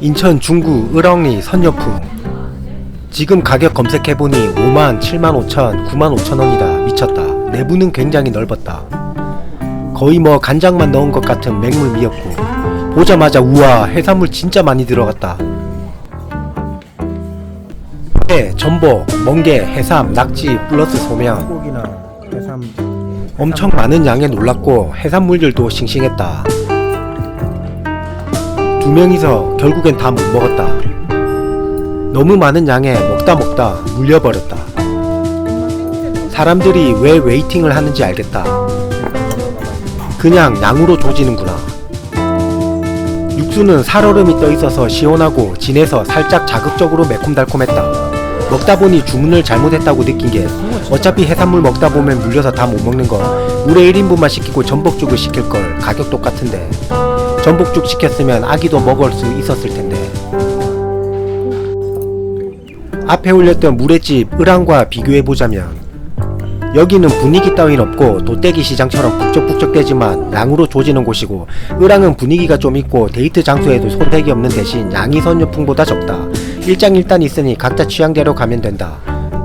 인천 중구 을왕리 선녀품. 지금 가격 검색해보니 5만, 7만 5천, 9만 5천 원이다. 미쳤다. 내부는 굉장히 넓었다. 거의 뭐 간장만 넣은 것 같은 맹물 미였고 보자마자 우와 해산물 진짜 많이 들어갔다. 회, 전복, 멍게, 해삼, 낙지 플러스 소면. 엄청 많은 양에 놀랐고 해산물들도 싱싱했다. 두 명이서 결국엔 다 못 먹었다. 너무 많은 양에 먹다 먹다 물려버렸다. 사람들이 왜 웨이팅을 하는지 알겠다. 그냥 양으로 조지는구나. 육수는 살얼음이 떠 있어서 시원하고 진해서 살짝 자극적으로 매콤달콤했다. 먹다 보니 주문을 잘못했다고 느낀 게 어차피 해산물 먹다 보면 물려서 다 못 먹는 거 물에 1인분만 시키고 전복죽을 시킬 걸 가격 똑같은데 전복죽 시켰으면 아기도 먹을 수 있었을 텐데. 앞에 올렸던 물회집 을왕과 비교해보자면 여기는 분위기 따윈 없고 도떼기 시장처럼 북적북적대지만 양으로 조지는 곳이고 을왕은 분위기가 좀 있고 데이트 장소에도 손색이 없는 대신 양이 선유풍보다 적다. 일장일단 있으니 각자 취향대로 가면 된다